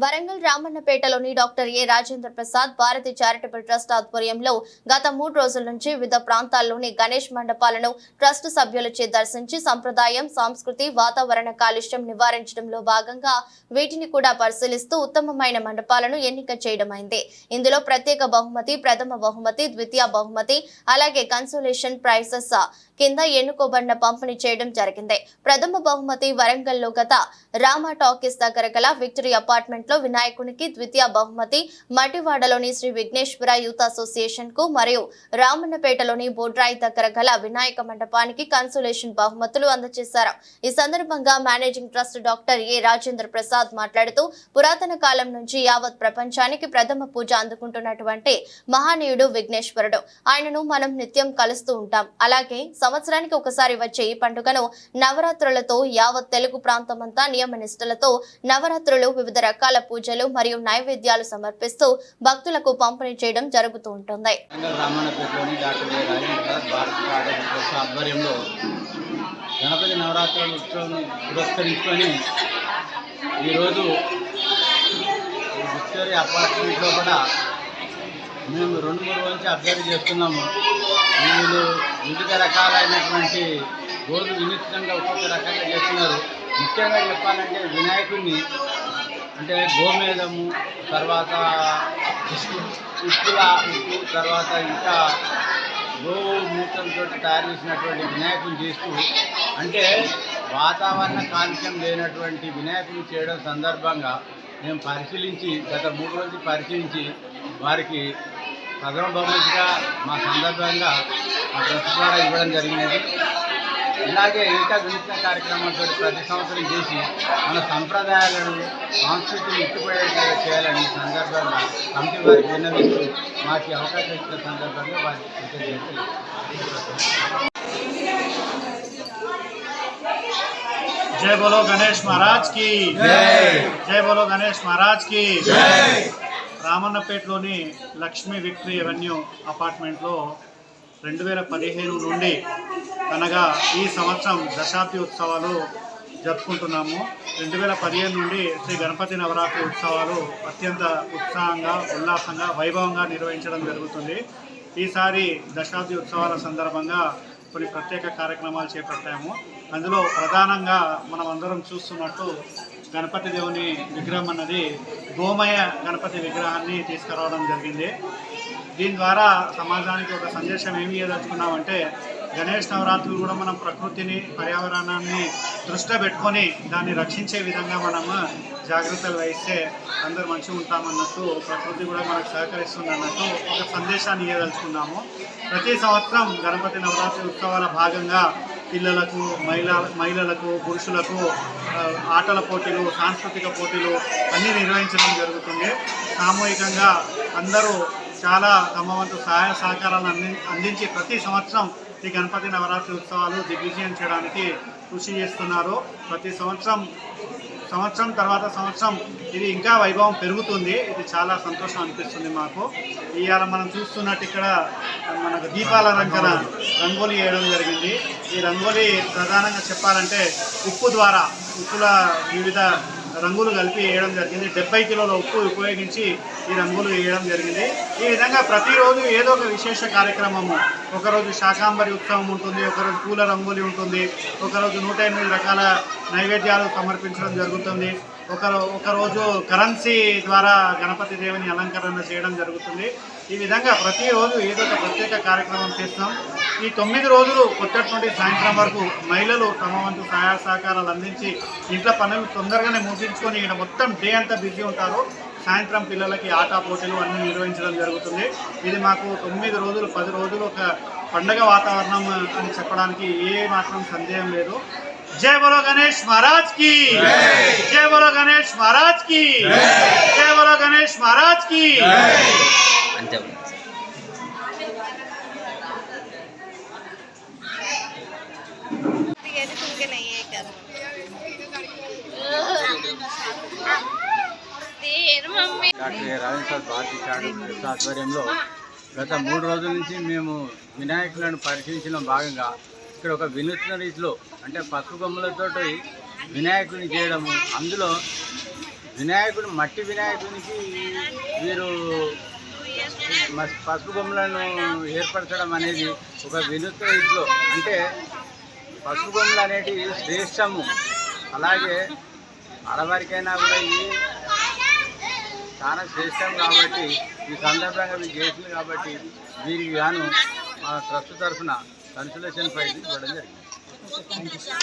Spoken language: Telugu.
Warangal రామన్నపేటలోని doctor A Rajendra Prasad Bharati charitable trust ఆధ్వర్యంలో గత మూడు రోజుల నుంచి వివిధ ప్రాంతాల్లోని గణేష్ మండపాలను ట్రస్ట్ సభ్యులచే దర్శించి సంప్రదాయం సంస్కృతి వాతావరణ కాలుష్యం నివారించడంలో భాగంగా వీటిని కూడా పరిశీలిస్తూ ఉత్తమమైన మండపాలను ఎన్నిక చేయడమైంది ఇందులో ప్రత్యేక బహుమతి ప్రథమ బహుమతి ద్వితీయ బహుమతి అలాగే కన్సోలేషన్ ప్రైసెస్ కింద ఎన్నుకోబడిన పంపిణీ చేయడం జరిగింది. ప్రథమ బహుమతి వరంగల్లో గత రామా టాకీస్ దగ్గర గల విక్టరీ అపార్ట్మెంట్లో వినాయకునికి ద్వితీయ బహుమతి మటివాడలోని శ్రీ విఘ్నేశ్వర యూత్ అసోసియేషన్కు మరియు రామన్నపేటలోని బోడ్రాయి దగ్గర గల వినాయక మండపానికి కన్సోలేషన్ బహుమతులు అందజేశారు. ఈ సందర్భంగా managing trust doctor A Rajendra Prasad మాట్లాడుతూ పురాతన కాలం నుంచి యావత్ ప్రపంచానికి ప్రథమ పూజ అందుకుంటున్నటువంటి మహానీయుడు విఘ్నేశ్వరుడు. ఆయనను మనం నిత్యం కలుస్తూ ఉంటాం. అలాగే సంవత్సరానికి ఒకసారి వచ్చే ఈ పండుగను నవరాత్రులతో యావత్ తెలుగు ప్రాంతమంతా నియమ నిష్ఠలతో నవరాత్రులు వివిధ రకాల పూజలు మరియు నైవేద్యాలు సమర్పిస్తూ భక్తులకు పంపిణీ చేయడం జరుగుతూ ఉంటుంది. గణపతి నవరాత్రుల ఉత్సవం పురస్కరించుకొని ఈరోజు విక్టోరియా అపార్ట్మెంట్లో కూడా మేము రెండు మూడు రోజు నుంచి అబ్జర్వ్ చేస్తున్నాము. ఈ ఒక్కొక్క రకాలైనటువంటి రోజు వినూత్నంగా ఒక్కొక్క రకంగా చేస్తున్నారు. ముఖ్యంగా చెప్పాలంటే వినాయకుడిని అంటే గోమేధము తర్వాత ఉప్పుల ఉప్పు తర్వాత ఇంకా గోవు మూత్రంతో తయారు చేసినటువంటి వినాయకుని చేస్తూ అంటే వాతావరణ కాలుష్యం లేనటువంటి వినాయకుని చేయడం సందర్భంగా మేము పరిశీలించి గత మూడు రోజులు పరిశీలించి వారికి నగరం బహుమతిగా మా సందర్భంగా మా ట్రస్ట్ ఇవ్వడం జరిగినది. ఇలాగే ఇంకా వినూత్న కార్యక్రమాలతో ప్రతి సంవత్సరం చేసి మన సంప్రదాయాలను సంస్కృతిని ఇట్టుకుపోయేట్టుగా చేయాలని సందర్భంగా కమిటీ వారికి విన్నవిస్తూ మాకు అవకాశం ఇచ్చిన సందర్భంగా వారికి జై బోలో గణేష్ మహారాజ్కి జై బోలో గణేష్ మహారాజ్కి జై. రామన్నపేటలోని లక్ష్మీ విక్టరీ రెవెన్యూ అపార్ట్మెంట్లో రెండు వేల పదిహేను నుండి అనగా ఈ సంవత్సరం దశాబ్ది ఉత్సవాలు జరుపుకుంటున్నాము. రెండు వేల పదిహేను నుండి శ్రీ గణపతి నవరాత్రి ఉత్సవాలు అత్యంత ఉత్సాహంగా ఉల్లాసంగా వైభవంగా నిర్వహించడం జరుగుతుంది. ఈసారి దశాబ్ది ఉత్సవాల సందర్భంగా కొన్ని ప్రత్యేక కార్యక్రమాలు చేపట్టాము. అందులో ప్రధానంగా మనం అందరం చూస్తున్నట్టు గణపతి దేవుని విగ్రహం అన్నది గోమయ గణపతి విగ్రహాన్ని తీసుకురావడం జరిగింది. దీని ద్వారా సమాజానికి ఒక సందేశం ఏమి ఇవ్వదలుచుకున్నామంటే గణేష్ నవరాత్రులు కూడా మనం ప్రకృతిని పర్యావరణాన్ని దృష్టిలో పెట్టుకొని దాన్ని రక్షించే విధంగా మనము జాగ్రత్తలు వహిస్తే అందరు మంచిగా ఉంటామన్నట్టు ప్రకృతి కూడా మనకు సహకరిస్తుంది అన్నట్టు ఒక సందేశాన్ని ఇవ్వదలుచుకున్నాము ప్రతి సంవత్సరం గణపతి నవరాత్రి ఉత్సవాల భాగంగా పిల్లలకు మహిళ మహిళలకు పురుషులకు ఆటల పోటీలు సాంస్కృతిక పోటీలు అన్నీ నిర్వహించడం జరుగుతుంది. సామూహికంగా అందరూ చాలా తమ వంతు సహాయ సహకారాలను అంది అందించి ప్రతి సంవత్సరం ఈ గణపతి నవరాత్రి ఉత్సవాలు దిగ్విజయం చేయడానికి కృషి చేస్తున్నారు. ప్రతి సంవత్సరం సంవత్సరం తర్వాత సంవత్సరం ఇది ఇంకా వైభవం పెరుగుతుంది. ఇది చాలా సంతోషం అనిపిస్తుంది మాకు. ఇవాళ మనం చూస్తున్నట్టు ఇక్కడ మనకు దీపాల రంగన రంగోలీ వేయడం జరిగింది. ఈ రంగోలీ ప్రధానంగా చెప్పాలంటే ఉప్పు ద్వారా ఉప్పుల వివిధ రంగులు కలిపి వేయడం జరిగింది. డెబ్బై కిలోల ఉప్పు ఉపయోగించి ఈ రంగులు వేయడం జరిగింది. ఈ విధంగా ప్రతిరోజు ఏదో ఒక విశేష కార్యక్రమము. ఒకరోజు శాకాంబరి ఉత్సవం ఉంటుంది ఒకరోజు పూల రంగోలి ఉంటుంది ఒకరోజు నూట ఎనిమిది రకాల నైవేద్యాలు సమర్పించడం జరుగుతుంది ఒక ఒకరోజు కరెన్సీ ద్వారా గణపతి దేవుని అలంకరణ చేయడం జరుగుతుంది. ఈ విధంగా ప్రతిరోజు ఏదో ఒక ప్రత్యేక కార్యక్రమం చేస్తాం. ఈ తొమ్మిది రోజులు పొద్దుటి సాయంత్రం వరకు మహిళలు తమ వంతు సహాయ సహకారాలు అందించి ఇంట్లో పనులు తొందరగానే ముగించుకొని ఇక్కడ మొత్తం డే అంతా బిజీ ఉంటారు. సాయంత్రం పిల్లలకి ఆట పోటీలు అన్నీ నిర్వహించడం జరుగుతుంది. ఇది మాకు తొమ్మిది రోజులు పది రోజులు ఒక పండగ వాతావరణం అని చెప్పడానికి ఏ మాత్రం సందేహం లేదు. జై బోలో గణేష్ మహారాజ్కి! జై బోలో గణేష్ మహారాజ్కి! జై బోలో గణేష్ మహారాజ్కి! అంతే. డాక్టర్ ఏ రాజేంద్ర ప్రసాద్ ఆధ్వర్యంలో గత మూడు రోజుల నుంచి మేము వినాయకులను పరిశీలించిన భాగంగా ఇక్కడ ఒక వినూత్న రీతిలో అంటే పసుపు బొమ్మలతో వినాయకుడిని చేయడము. అందులో వినాయకుడు మట్టి వినాయకునికి వీరు పసుపు బొమ్మలను ఏర్పరచడం అనేది ఒక వినూత్న రీతిలో అంటే పసుపు బొమ్మలు అనేటివి శ్రేష్టము అలాగే ఆడవారికైనా కూడా ఇవి చాలా శ్రేష్టం కాబట్టి ఈ సందర్భంగా మీరు చేసింది కాబట్టి వీరికి గాను మా ట్రస్ట్ తరఫున కన్సల్టేషన్ ఫైల్ ఇవ్వడం జరిగింది.